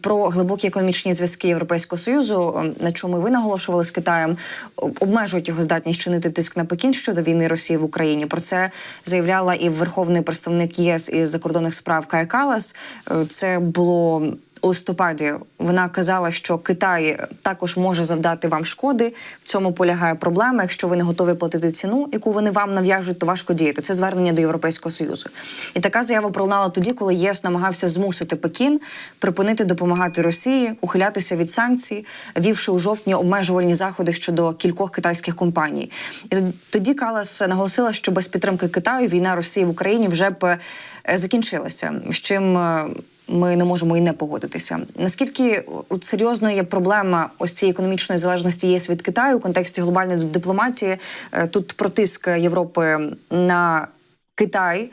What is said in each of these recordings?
про глибокі економічні зв'язки Європейського союзу, ем, на чому ви наголошували з Китаєм, обмежують його здатність чинити тиск на Пекін щодо війни Росії в Україні. Про це заявляла і верховний представник ЄС із закордонних справ Кая Калас. Е, Це було листопаді вона казала, що Китай також може завдати вам шкоди. В цьому полягає проблема. Якщо ви не готові платити ціну, яку вони вам нав'яжуть, то важко діяти. Це звернення до Європейського союзу. І така заява пролунала тоді, коли ЄС намагався змусити Пекін припинити допомагати Росії, ухилятися від санкцій, вівши у жовтні обмежувальні заходи щодо кількох китайських компаній. І тоді Калас наголосила, що без підтримки Китаю війна Росії в Україні вже б е, закінчилася. З чим е, ми не можемо і не погодитися. Наскільки от серйозною є проблема ось цієї економічної залежності ЄС від Китаю у контексті глобальної дипломатії? Е, Тут про тиск Європи на Китай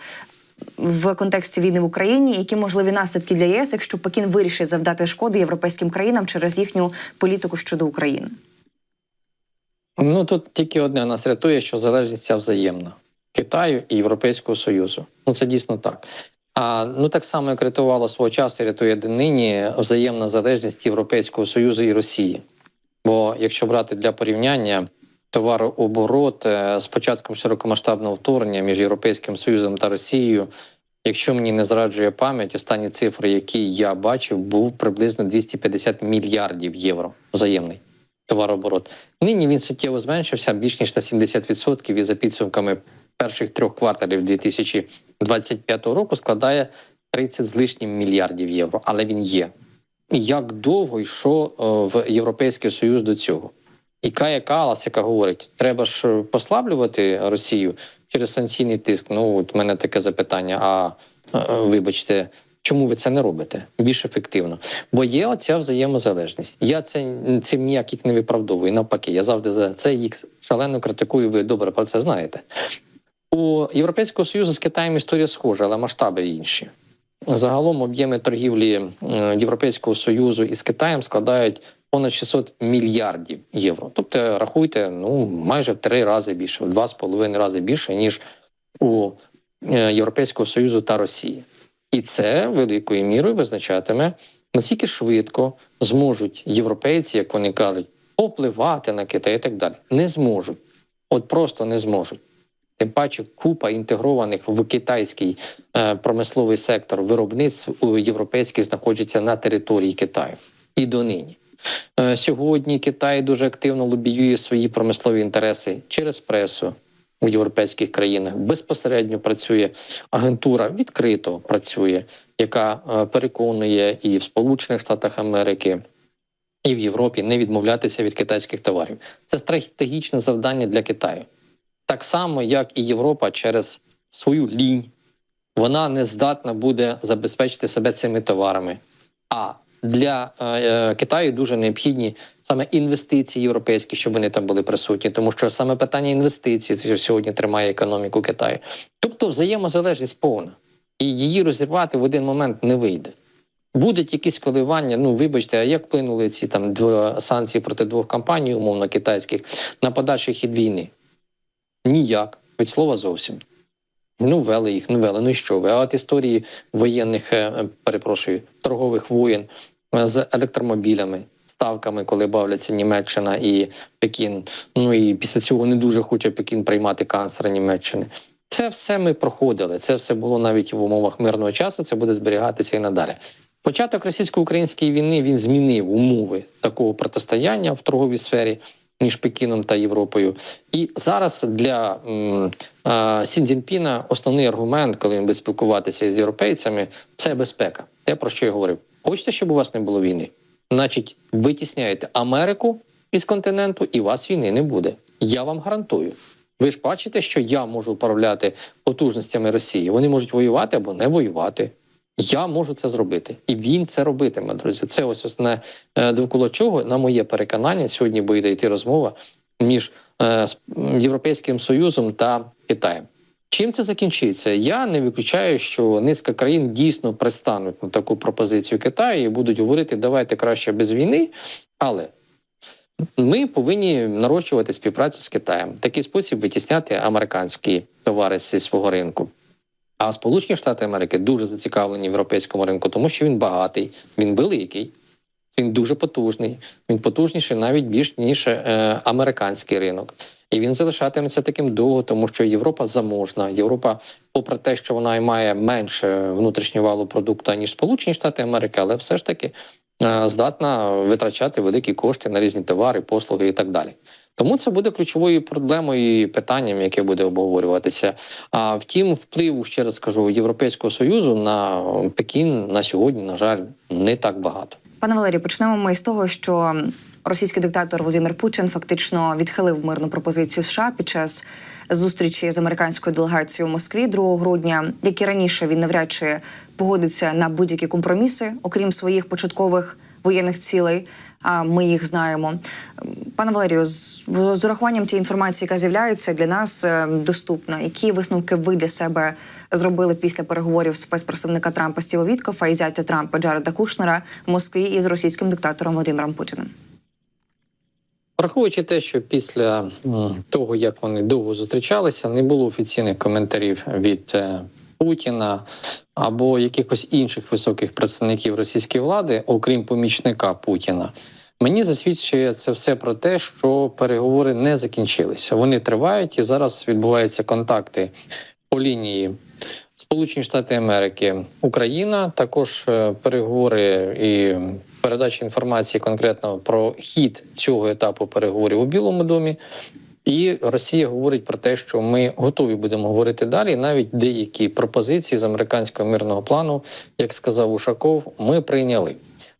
в контексті війни в Україні, які можливі наслідки для ЄС, якщо Пекін вирішить завдати шкоди європейським країнам через їхню політику щодо України? Ну тут тільки одне нас рятує, що залежність ця взаємна Китаю і Європейського Союзу. Ну це дійсно так. А ну так само, як рятувало свого часу, рятує нині взаємна залежність Європейського Союзу і Росії. Бо якщо брати для порівняння товарооборот е, з початком широкомасштабного вторгнення між Європейським Союзом та Росією, якщо мені не зраджує пам'ять, останні цифри, які я бачив, був приблизно 250 мільярдів євро взаємний товарооборот. Нині він суттєво зменшився більш ніж на 70% і за підсумками перших трьох кварталів 2025 року складає 30 з лишнім мільярдів євро, але він є. Як довго йшов е, в Європейський Союз до цього? І Кая Калас, яка говорить, треба ж е, послаблювати Росію через санкційний тиск. Ну от мене таке запитання. А е, вибачте, чому ви це не робите більш ефективно? Бо є оця взаємозалежність. Я це цим ніяк їх не виправдовую. Навпаки, я завжди за це їх шалено критикую. Ви добре про це знаєте. У Європейського Союзу з Китаєм історія схожа, але масштаби інші. Загалом об'єми торгівлі Європейського Союзу із Китаєм складають понад 600 мільярдів євро. Тобто, рахуйте, ну майже в три рази більше, в два з половиною рази більше, ніж у е, Європейського Союзу та Росії. І це великою мірою визначатиме, наскільки швидко зможуть європейці, як вони кажуть, попливати на Китай і так далі. Не зможуть. От просто не зможуть. Тим паче купа інтегрованих в китайський е, промисловий сектор виробництв європейських знаходяться на території Китаю і донині. Е, сьогодні Китай дуже активно лобіює свої промислові інтереси через пресу у європейських країнах. Безпосередньо працює агентура, відкрито працює, яка е, переконує і в Сполучених Штатах Америки. І в Європі не відмовлятися від китайських товарів. Це стратегічне завдання для Китаю. Так само, як і Європа через свою лінь, вона не здатна буде забезпечити себе цими товарами. А для е, е, Китаю дуже необхідні саме інвестиції європейські, щоб вони там були присутні, тому що саме питання інвестицій сьогодні тримає економіку Китаю. Тобто взаємозалежність повна, і її розірвати в один момент не вийде. Будуть якісь коливання. Ну вибачте, а як вплинули ці там санкції проти двох компаній, умовно китайських, на подальший хід війни? Ніяк, від слова зовсім. Ну, вели їх, ну вели. Ну і що ви? А от історії воєнних, е, е, перепрошую, торгових воєн е, з електромобілями, ставками, коли бавляться Німеччина і Пекін. Ну і після цього не дуже хоче Пекін приймати канцлера Німеччини. Це все ми проходили. Це все було навіть в умовах мирного часу. Це буде зберігатися і надалі. Початок російсько-української війни він змінив умови такого протистояння в торговій сфері між Пекіном та Європою. І зараз для м, а, Сі основний аргумент, коли він буде спілкуватися з європейцями, це безпека. Те про що я говорив. Хочете, щоб у вас не було війни? Значить, витісняєте Америку із континенту, і у вас війни не буде. Я вам гарантую. Ви ж бачите, що я можу управляти потужностями Росії. Вони можуть воювати або не воювати. Я можу це зробити, і він це робитиме, друзі. Це ось основне е, довкола чого, на моє переконання, сьогодні буде йти розмова між е, Європейським Союзом та Китаєм. Чим це закінчиться? Я не виключаю, що низка країн дійсно пристануть на таку пропозицію Китаю і будуть говорити, давайте краще без війни, але ми повинні нарощувати співпрацю з Китаєм. Такий спосіб витісняти американські товари зі свого ринку. А Сполучені Штати Америки дуже зацікавлені в європейському ринку, тому що він багатий, він великий, він дуже потужний. Він потужніший навіть більш ніж е, американський ринок. І він залишатиметься таким довго, тому що Європа заможна. Європа, попри те, що вона має менше внутрішнього валу продукту ніж Сполучені Штати Америки, але все ж таки е, здатна витрачати великі кошти на різні товари, послуги і так далі. Тому це буде ключовою проблемою і питанням, яке буде обговорюватися. А втім, впливу ще раз скажу Європейського союзу на Пекін на сьогодні, на жаль, не так багато. Пане Валерію, почнемо ми з того, що російський диктатор Володимир Путін фактично відхилив мирну пропозицію США під час зустрічі з американською делегацією у Москві 2 грудня, як і раніше він навряд чи погодиться на будь-які компроміси, окрім своїх початкових воєнних цілей. А ми їх знаємо. Пане Валерію, з, з урахуванням тієї інформації, яка з'являється для нас е, доступна, які висновки ви для себе зробили після переговорів спецпредставника Трампа Стіва Віткофа і зятя Трампа Джареда Кушнера в Москві із російським диктатором Володимиром Путіним? Враховуючи те, що після того, як вони довго зустрічалися, не було офіційних коментарів від е, Путіна або якихось інших високих представників російської влади, окрім помічника Путіна. Мені засвідчує це все про те, що переговори не закінчилися. Вони тривають і зараз відбуваються контакти по лінії Сполучені Штати Америки, Україна, також е, переговори і передача інформації конкретно про хід цього етапу переговорів у Білому домі. І Росія говорить про те, що ми готові будемо говорити далі. Навіть деякі пропозиції з американського мирного плану, як сказав Ушаков, ми прийняли.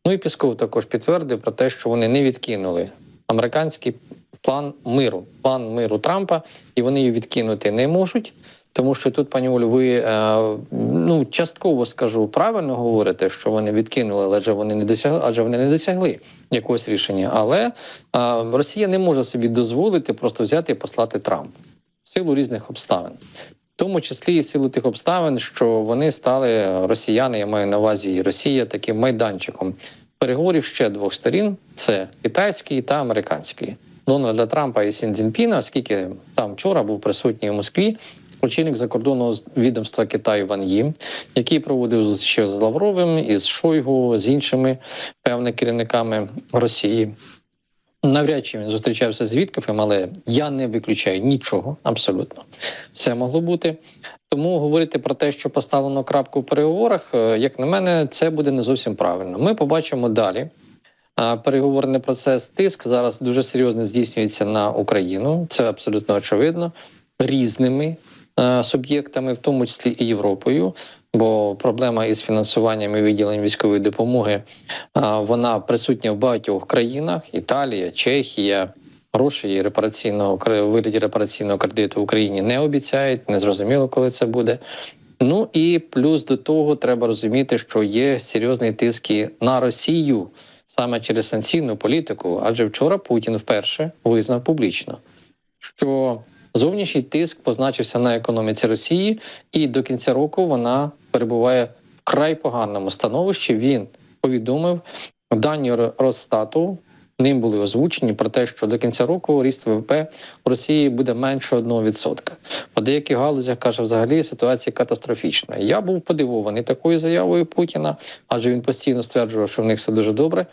Ну і Пісков також підтвердив про те, що вони не відкинули американський план миру, план миру Трампа, і вони її відкинути не можуть. Тому що тут, пані Олю, ви е, ну частково скажу правильно говорите, що вони відкинули, адже вони не досягли, адже вони не досягли якогось рішення. Але е, Росія не може собі дозволити просто взяти і послати Трампа в силу різних обставин. В тому числі і силу тих обставин, що вони стали росіяни, я маю на увазі Росія таким майданчиком переговорів ще двох сторін: це китайський та американський. Дональда Трампа і Сін Цзіньпіна, оскільки там вчора був присутній у Москві очільник закордонного відомства Китаю Ван Ї, який проводив зустрічі з Лавровим із Шойгу, з іншими певними керівниками Росії. Навряд чи він зустрічався з Віткофем, але я не виключаю нічого абсолютно. Все могло бути. Тому говорити про те, що поставлено крапку в переговорах, е, як на мене, це буде не зовсім правильно. Ми побачимо далі. Переговорний процес тиск зараз дуже серйозно здійснюється на Україну. Це абсолютно очевидно різними суб'єктами, в тому числі і Європою. Бо проблема із фінансуванням і виділенням військової допомоги е, вона присутня в багатьох країнах: Італія, Чехія. Гроші репараційного вигляді репараційного кредиту в Україні не обіцяють, не зрозуміло, коли це буде. Ну і плюс до того треба розуміти, що є серйозний тиск на Росію саме через санкційну політику. Адже вчора Путін вперше визнав публічно, що зовнішній тиск позначився на економіці Росії, і до кінця року вона перебуває в край поганому становищі. Він повідомив дані Росстату. Ним були озвучені про те, що до кінця року ріст ВВП в Росії буде менше 1%. По деяких галузях каже, взагалі ситуація катастрофічна. Я був подивований такою заявою Путіна, адже він постійно стверджував, що в них все дуже добре.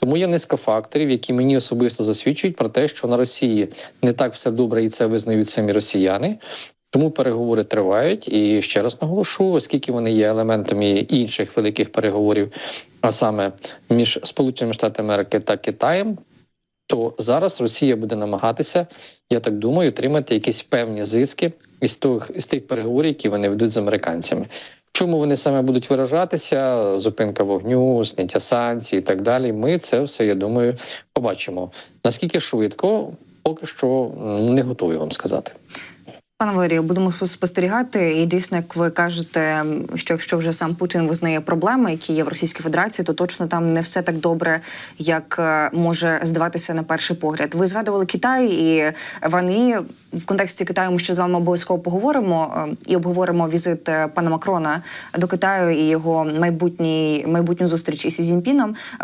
Тому є низка факторів, які мені особисто засвідчують про те, що на Росії не так все добре, і це визнають самі росіяни. Тому переговори тривають. І ще раз наголошу, оскільки вони є елементами інших великих переговорів, а саме між Сполученими Штатами Америки та Китаєм, то зараз Росія буде намагатися, я так думаю, отримати якісь певні зиски із тих, із тих переговорів, які вони ведуть з американцями. Чому вони саме будуть виражатися? Зупинка вогню, зняття санкцій і так далі. Ми це все, я думаю, побачимо. Наскільки швидко, поки що не готові вам сказати. Пане Валерію, будемо спостерігати, і дійсно, як ви кажете, що якщо вже сам Путін визнає проблеми, які є в Російській Федерації, то точно там не все так добре, як е, може здаватися на перший погляд. Ви згадували Китай і вони в контексті Китаю. Ми ще з вами обов'язково поговоримо е, і обговоримо візит е, пана Макрона до Китаю і його майбутній майбутню зустріч із Сі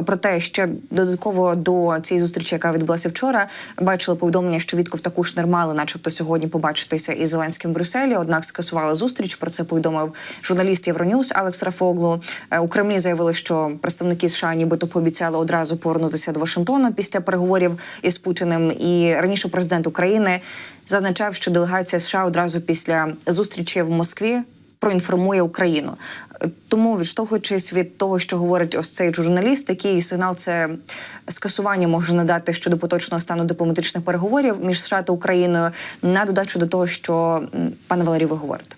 Проте ще додатково до цієї зустрічі, яка відбулася вчора, бачили повідомлення, що Вітков та Кушнер мали, начебто, сьогодні побачитися із Зеленським в Брюсселі, однак скасували зустріч. Про це повідомив журналіст Євроньюз Алекс Рафоглу. Е, У Кремлі заявили, що представники США нібито пообіцяли одразу повернутися до Вашингтона після переговорів із Путіним. І раніше президент України зазначав, що делегація США одразу після зустрічі в Москві проінформує Україну. Е, Тому, відштовхуючись від того, що говорить ось цей журналіст, який сигнал це скасування може надати щодо поточного стану дипломатичних переговорів між США та Україною на додачу до того, що пане Валерій, ви говорите.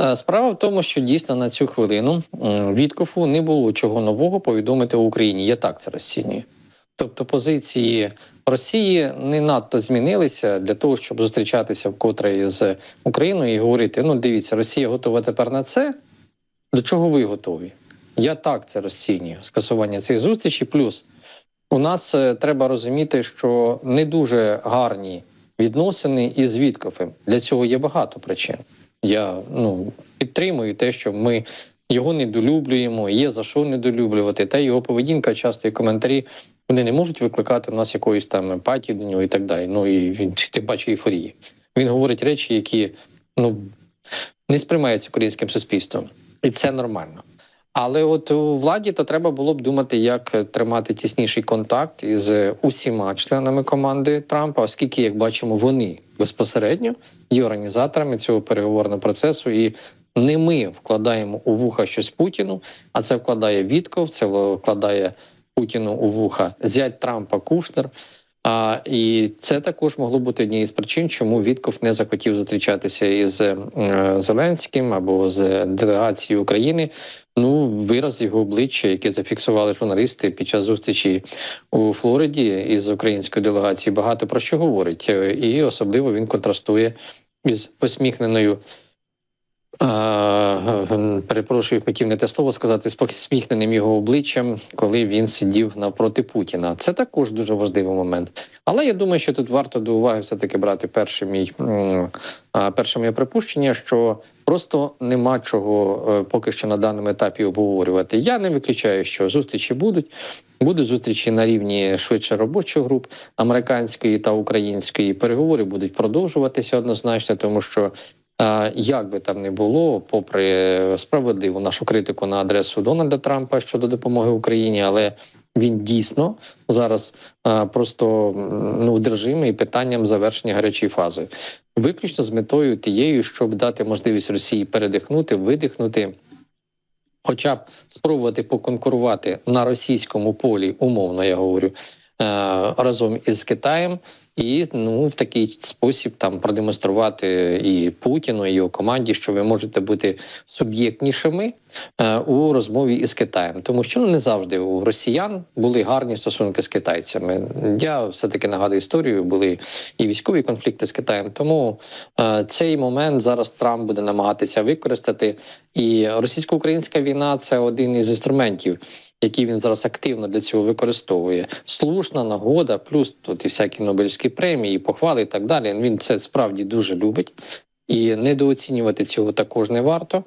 Е, Справа в тому, що дійсно на цю хвилину м, Віткофу не було чого нового повідомити Україні. Я так це розцінюю. Тобто позиції Росії не надто змінилися для того, щоб зустрічатися вкотре з Україною і говорити: ну дивіться, Росія готова тепер на це. До чого ви готові? Я так це розцінюю. Скасування цих зустрічей. Плюс у нас е, треба розуміти, що не дуже гарні відносини із Віткофем. Для цього є багато причин. Я ну підтримую те, що ми його недолюблюємо, є за що недолюблювати. Та його поведінка, часто і коментарі, вони не можуть викликати у нас якоїсь там емпатії до нього і так далі. Ну і він тим паче ейфорії. Він говорить речі, які ну не сприймаються українським суспільством, і це нормально. Але от у владі то треба було б думати, як тримати тісніший контакт із усіма членами команди Трампа, оскільки, як бачимо, вони безпосередньо є організаторами цього переговорного процесу, і не ми вкладаємо у вуха щось Путіну, а це вкладає Вітков, це вкладає Путіну у вуха зять Трампа Кушнер. А і це також могло бути однією з причин, чому Вітков не захотів зустрічатися із е, Зеленським або з делегацією України. Ну, вираз його обличчя, яке зафіксували журналісти під час зустрічі у Флориді із українською делегацією, багато про що говорить, Е, і особливо він контрастує із посміхненою. Перепрошую, хотів не те слово сказати з посміхненим його обличчям, коли він сидів навпроти Путіна. Це також дуже важливий момент. Але я думаю, що тут варто до уваги все таки брати перше мій перше моє припущення, що просто нема чого е, поки що на даному етапі обговорювати. Я не виключаю, що зустрічі будуть. Будуть зустрічі на рівні швидше робочих груп американської та української. Переговори будуть продовжуватися однозначно, тому що Як би там не було, попри справедливу нашу критику на адресу Дональда Трампа щодо допомоги Україні, але він дійсно зараз просто ну одержимий питанням завершення гарячої фази, виключно з метою тією, щоб дати можливість Росії передихнути, видихнути. Хоча б спробувати поконкурувати на російському полі, умовно я говорю, е, разом із Китаєм, і ну в такий спосіб там продемонструвати і Путіну, і його команді, що ви можете бути суб'єктнішими е, у розмові із Китаєм, тому що ну, не завжди у росіян були гарні стосунки з китайцями. Я все таки нагадую історію, були і військові конфлікти з Китаєм. Тому е, цей момент зараз Трамп буде намагатися використати. І російсько-українська війна це один із інструментів які він зараз активно для цього використовує. Слушна нагода, плюс тут і всякі Нобелівські премії, і похвали і так далі. Він це справді дуже любить. І недооцінювати цього також не варто,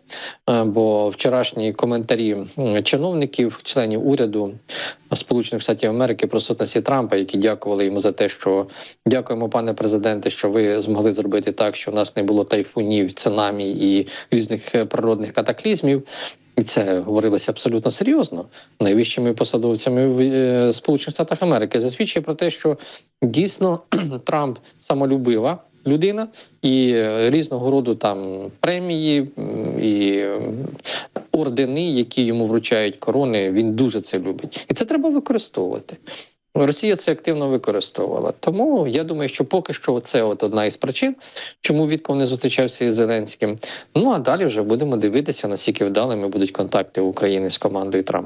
Е, бо вчорашні коментарі чиновників, членів уряду Сполучених Штатів Америки про сутності Трампа, які дякували йому за те, що дякуємо, пане президенте, що ви змогли зробити так, що в нас не було тайфунів, цунамі і різних е, природних катаклізмів. І це говорилося абсолютно серйозно найвищими посадовцями в е, Сполучених Штатах Америки. Засвідчує про те, що дійсно Трамп самолюбива людина і е, різного роду там премії і ордени, які йому вручають корони. Він дуже це любить, і це треба використовувати. Росія це активно використовувала. Тому я думаю, що поки що це от одна із причин, чому Вітков не зустрічався із Зеленським. Ну а далі вже будемо дивитися, наскільки вдалими будуть контакти України з командою Трампа.